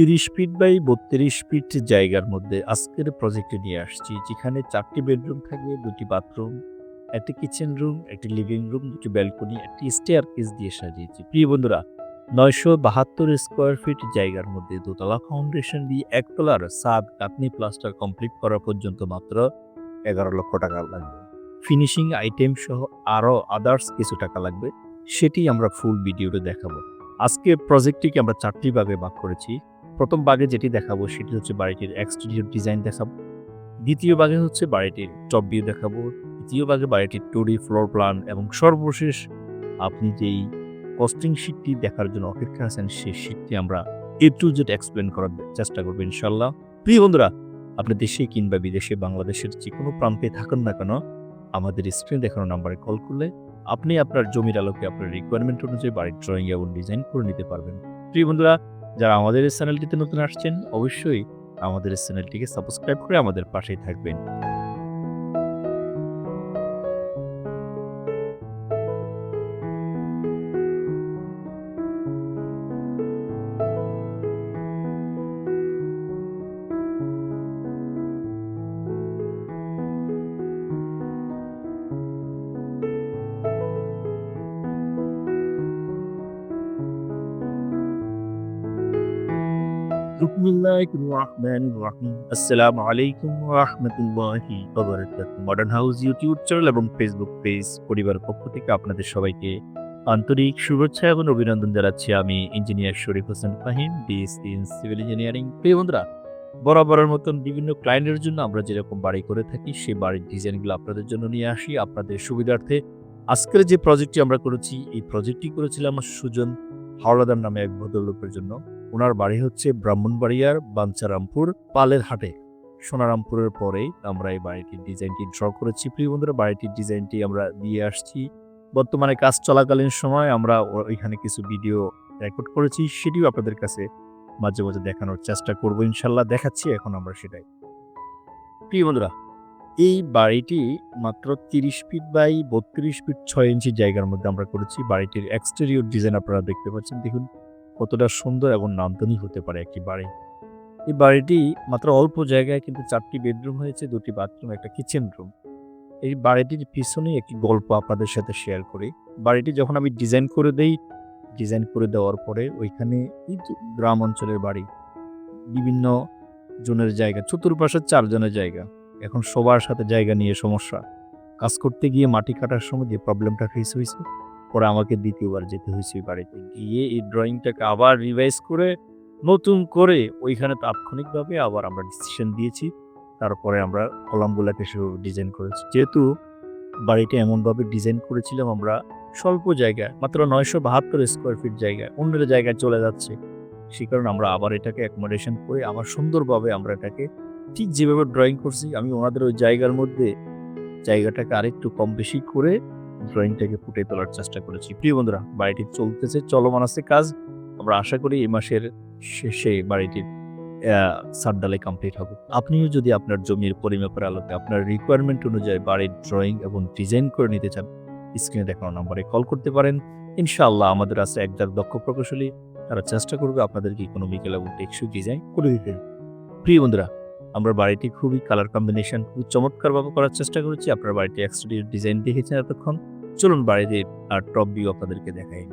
তিরিশ feet by বত্রিশ fit জায়গার মধ্যে আজকের প্রজেক্টে নিয়ে আসছি, যেখানে চারটি বেডরুম থাকবে, দুটি বাথরুম একটি কিচেন রুম একটি লিভিং রুম দুটি ব্যালকনি একটি স্টেয়ার কেস দিয়ে সাজিয়েছি। প্রিয় বন্ধুরা, নয়শো বাহাত্তর স্কোয়ার ফিট জায়গার মধ্যে দোতলা ফাউন্ডেশন দিয়ে একতলার সাদ কাতনি প্লাস্টার কমপ্লিট করা পর্যন্ত মাত্র এগারো লক্ষ টাকা লাগবে। ফিনিশিং আইটেম সহ আরও আদার্স কিছু টাকা লাগবে, সেটি আমরা ফুল ভিডিওতে দেখাবো। আজকে প্রজেক্টটিকে আমরা চারটি ভাগে ভাগ করেছি। প্রথম ভাগে যেটি দেখাবো সেটি হচ্ছে বাড়িটির এক্সটেরিয়র ডিজাইন দেখাবো। দ্বিতীয় ভাগে হচ্ছে বাড়িটির টপ ভিউ দেখাবো। তৃতীয় ভাগে বাড়িটির টুডি, ফ্লোর প্ল্যান এবং সর্বশেষ আপনি যেই কস্টিং শিটটি দেখার জন্য অপেক্ষা আছেন, সেই শিটটি আমরা এ টু জেড এক্সপ্লেন করার চেষ্টা করব ইনশাল্লাহ প্রিয় বন্ধুরা, আপনি দেশে কিংবা বিদেশে বাংলাদেশের যে কোনো প্রান্তে থাকুন না কেন, আমাদের স্ক্রিন দেখানো নাম্বারে কল করলে আপনি আপনার জমির আলোকে আপনার রিকোয়ারমেন্ট অনুযায়ী বাড়ির ড্রয়িং এবং ডিজাইন করে নিতে পারবেন। প্রিয় বন্ধুরা যারা আমাদের এই চ্যানেলটিতে নতুন আসছেন অবশ্যই আমাদের চ্যানেলটিকে সাবস্ক্রাইব করে আমাদের পাশেই থাকবেন। আসসালামু আলাইকুম রহমতুল্লাহি মডার্ন হাউস ইউটিউব চ্যানেল এবং ফেসবুক পেজ পরিবারের পক্ষ থেকে আপনাদের সবাইকে আন্তরিক শুভেচ্ছা এবং অভিনন্দন জানাচ্ছি। আমি engineer Sharif Hossain Fahim BSc in civil engineering প্রিয় বন্ধুরা, বরাবরের মতন বিভিন্ন ক্লায়েন্টের জন্য আমরা যেরকম বাড়ি করে থাকি, সেই বাড়ির ডিজাইনগুলো আপনাদের জন্য নিয়ে আসি। আপনাদের সুবিধার্থে আজকের যে প্রজেক্টটি আমরা করেছি, এই প্রজেক্টটি করেছিলাম সুজন হাওলাদার নামে এক ভদ্রলোকের জন্য। ওনার বাড়ি হচ্ছে ব্রাহ্মণবাড়িয়ার বাঞ্চারামপুর পালের হাটে। সোনারামপুরের পরেই আমরা এই বাড়িটির ডিজাইনটি ড্র করেছি। প্রিয় বন্ধুরা, বাড়িটির ডিজাইনটি আমরা দিয়ে আসছি। বর্তমানে কাজ চলাকালীন সময় আমরা ওইখানে কিছু ভিডিও রেকর্ড করেছি, সেটিও আপনাদের কাছে মাঝে মাঝে দেখানোর চেষ্টা করব ইনশাল্লাহ দেখাচ্ছি এখন আমরা সেটাই। প্রিয় বন্ধুরা, এই বাড়িটি মাত্র তিরিশ ফিট বাই বত্রিশ ফিট ছয় ইঞ্চি জায়গার মধ্যে আমরা করেছি। বাড়িটির এক্সটেরিয়র ডিজাইন আপনারা দেখতে পাচ্ছেন। দেখুন কতটা সুন্দর এবং নান্দনিক হতে পারে একটি বাড়ি। এই বাড়িটি মাত্র অল্প জায়গায় কিন্তু চারটি বেডরুম হয়েছে, দুটি বাথরুম, একটা কিচেন রুম। এই বাড়িটির পিছনে একটি গল্প আপনাদের সাথে শেয়ার করি। বাড়িটি যখন আমি ডিজাইন করে দেই, ডিজাইন করে দেওয়ার পরে ওইখানে যে গ্রাম অঞ্চলের বাড়ি, বিভিন্ন জনের জায়গা, চতুর্পাশে চারজনের জায়গা। এখন সবার সাথে জায়গা নিয়ে সমস্যা। কাজ করতে গিয়ে মাটি কাটার সময় যে প্রবলেমটা ফেস হয়েছে পরে আমাকে দ্বিতীয়বার যেতে হয়েছে বাড়িতে। গিয়ে এই ড্রয়িংটাকে আবার রিভাইজ করে, নতুন করে ওইখানে তাৎক্ষণিকভাবে আবার আমরা ডিসিশন দিয়েছি। তারপরে আমরা কলামগুলাকে সেভাবে ডিজাইন করেছি। যেহেতু বাড়িটা এমনভাবে ডিজাইন করেছিলাম আমরা স্বল্প জায়গায়, মাত্র নয়শো বাহাত্তর স্কোয়ার ফিট জায়গায়, অন্যের জায়গায় চলে যাচ্ছে। সে কারণে আমরা আবার এটাকে অ্যাকোমোডেশন করে আবার সুন্দরভাবে আমরা এটাকে ঠিক যেভাবে ড্রয়িং করছি, আমি ওনাদের ওই জায়গার মধ্যে জায়গাটাকে আরেকটু কম বেশি করে ড্রয়িংটাকে ফুটে তোলার চেষ্টা করেছি। প্রিয় বন্ধুরা, বাড়িটি চলতেছে চলমান আছে কাজ। আমরা আশা করি এই মাসের শেষে বাড়িটির সারডালে কমপ্লিট হবে। আপনিও যদি আপনার জমির পরিমাপের আলোকে আপনার রিকোয়ারমেন্ট অনুযায়ী বাড়ির ড্রয়িং এবং ডিজাইন করে নিতে চান স্ক্রিনে দেখানো নম্বরে কল করতে পারেন। ইনশাআল্লাহ আমাদের আছে একজন দক্ষ প্রকৌশলী। তারা চেষ্টা করবে আপনাদেরকে ইকোনমিক্যাল এবং টেকসই ডিজাইন করে দিতে। প্রিয় বন্ধুরা আমরা বাড়িটি খুবই কালার কম্বিনেশন খুব চমৎকারভাবে করার চেষ্টা করেছি। আপনার বাড়িটি এক্সটেরিয়র ডিজাইন দেখেছেন এতক্ষণ। চলুন বাড়িতে আর টপ ভিউ আপনাদেরকে দেখাই।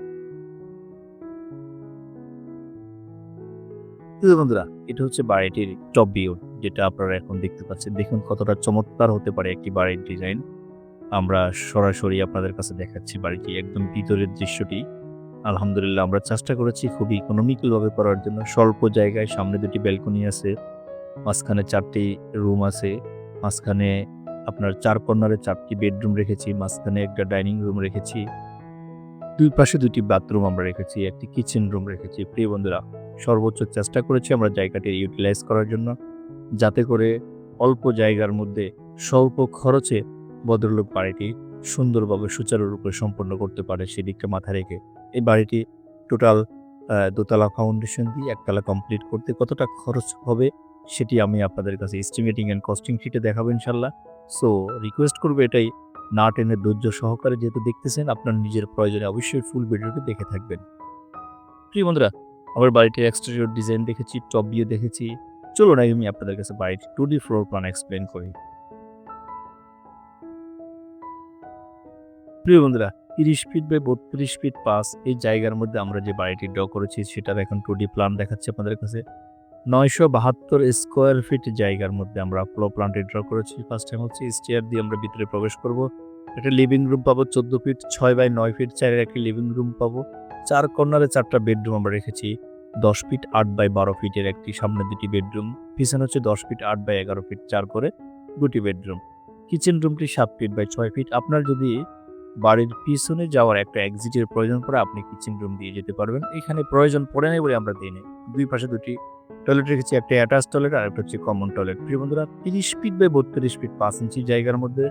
বন্ধুরা, এটা হচ্ছে বাড়িটির টপ ভিউ যেটা আপনারা এখন দেখতে পাচ্ছেন। দেখুন কতটা চমৎকার হতে পারে একটি বাড়ির ডিজাইন আমরা সরাসরি আপনাদের কাছে দেখাচ্ছি বাড়িটি একদম ভিতরের দৃশ্যটি। আলহামদুলিল্লাহ, আমরা চেষ্টা করেছি খুবই ইকোনমিক্যাল ভাবে করার জন্য। স্বল্প জায়গায় সামনে দুটি ব্যালকনি আছে। মাঝখানে চারটি রুম আছে, মাঝখানে আপনার চার কর্নারে চারটি বেডরুম রেখেছি, মাঝখানে একটা ডাইনিং রুম রেখেছি। দুই পাশে দুটি বাথরুম আমরা রেখেছি, একটি কিচেন রুম রেখেছি। প্রিয় বন্ধুরা, সর্বোচ্চ চেষ্টা করেছি আমরা জায়গাটি ইউটিলাইজ করার জন্য, যাতে করে অল্প জায়গার মধ্যে স্বল্প খরচে ভদ্রলোক বাড়িটি সুন্দরভাবে সুচারুরূপে সম্পন্ন করতে পারে সেদিকটা মাথায় রেখে। এই বাড়িটি টোটাল দোতলা ফাউন্ডেশন দিয়ে একতলা কমপ্লিট করতে কতটা খরচ হবে সেটি আমি আপনাদের কাছে এস্টিমেটিং অ্যান্ড কস্টিং শিটে দেখাবো ইনশাল্লাহ সো রিকোয়েস্ট করব এটাই, না টেনে ধৈর্য সহকারে যেহেতু দেখতেছেন, আপনার নিজের প্রয়োজনে অবশ্যই ফুল ভিডিওটি দেখে থাকবেন। প্রিয় বন্ধুরা আমার বাড়িটির এক্সটেরিয়র ডিজাইন দেখেছি টপ ভিউ দেখেছি। চলুন আগে আমি আপনাদের কাছে বাড়িটি two D floor plan explain করি। প্রিয় বন্ধুরা, তিরিশ ফিট বাই বত্রিশ ফিট পাস এই জায়গার মধ্যে আমরা যে বাড়িটি ড্র করেছি, সেটার এখন টু ডি প্ল্যান দেখাচ্ছি আপনাদের কাছে। নয়শো বাহাত্তর স্কোয়ার ফিট জায়গার মধ্যে আমরা ফ্লো প্ল্যানটি ড্র করেছি। ফার্স্ট টাইম হচ্ছে স্টেয়ার দিয়ে আমরা ভিতরে প্রবেশ করব। একটা লিভিং রুম পাবো চোদ্দ ফিট ছয় বাই নয় ফিট চারের একটি লিভিং রুম পাবো। চার কর্নারে চারটা বেডরুম আমরা রেখেছি। দশ ফিট আট বাই বারো ফিটের একটি সামনে দুটি বেডরুম পিছনে হচ্ছে দশ ফিট আট বাই এগারো ফিট চার করে দুটি বেডরুম কিচেন রুমটি সাত ফিট বাই ছয় ফিট আপনার যদি বাড়ির পিছনে যাওয়ার একটা এক্সিটের প্রয়োজন পড়ে, আপনি কিচেন রুম দিয়ে যেতে পারবেন। এখানে প্রয়োজন পড়ে নাই বলে আমরা দিই দুই পাশে দুটি টয়লেট রেখেছি একটা অ্যাটাচ টয়লেট আর একটা হচ্ছে কমন টয়লেট প্রিয় বন্ধুরা, তিরিশ ফিট বাই বত্রিশ ফিট পাঁচ ইঞ্চি জায়গার মধ্যে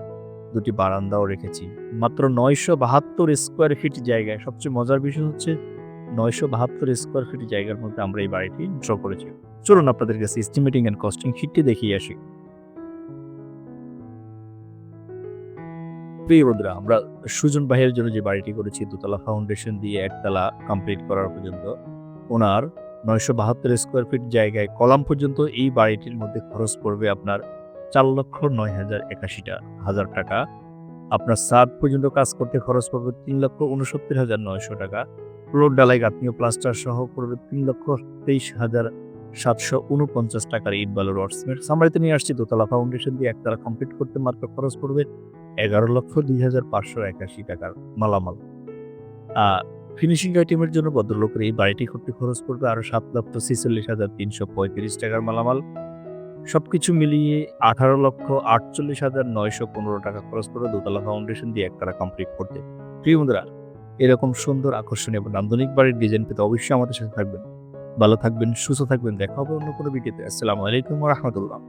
দুটি বারান্দাও রেখেছি। মাত্র নয়শো বাহাত্তর স্কোয়ার ফিট জায়গায়। সবচেয়ে মজার বিষয় হচ্ছে নয়শো বাহাত্তর স্কোয়ার ফিট জায়গার মধ্যে আমরা এই বাড়িটি ড্র করেছি। চলুন আপনাদের কাছে এস্টিমেটিং অ্যান্ড কস্টিং শিটটি দেখিয়ে আসি। প্রিয় বন্ধুরা, আমরা সুজন ভাইয়ের জন্য যে বাড়িটি করেছি, দোতলা ফাউন্ডেশন দিয়ে একতলা কমপ্লিট করার পর্যন্ত, ওনার নয়শো বাহাত্তর স্কোয়ার ফিট জায়গায় কলাম পর্যন্ত এই বাড়িটির মধ্যে খরচ পড়বে আপনার চার লক্ষ নয় হাজার একাশিটা হাজার টাকা। আপনার সাত পর্যন্ত কাজ করতে খরচ পড়বে তিন লক্ষ উনসত্তর হাজার নয়শো টাকা। ফ্লোর ডালাই গাঁথনীয় প্লাস্টার সহ পড়বে তিন লক্ষ তেইশ হাজার সাতশো উনপঞ্চাশ টাকার ইট বালু রডসমেন্ট সামরাইতে নিয়ে আসছি, দোতলা ফাউন্ডেশন দিয়ে একতলা কমপ্লিট করতে মাত্র খরচ পড়বে এগারো লক্ষ দুই হাজার পাঁচশো একাশি টাকার মালামাল। ফিনিশিং আইটেমের জন্য ভদ্রলোকের এই বাড়িটি করতে খরচ পড়বে আরও সাত লক্ষ ছেচল্লিশ হাজার তিনশো পঁয়ত্রিশ টাকার মালামাল। সবকিছু মিলিয়ে আঠারো লক্ষ আটচল্লিশ হাজার নয়শো পনেরো টাকা খরচ করে দোতলা ফাউন্ডেশন দিয়ে একতলা কমপ্লিট করতে। প্রিয় বন্ধুরা, এরকম সুন্দর, আকর্ষণীয় এবং নান্দনিক বাড়ির ডিজাইন পেতে অবশ্যই আমাদের সাথে থাকবেন। ভালো থাকবেন, সুস্থ থাকবেন, দেখা হবে অন্য কোনো ভিডিওতে। আসসালামু আলাইকুম রহমতুল্লাহ।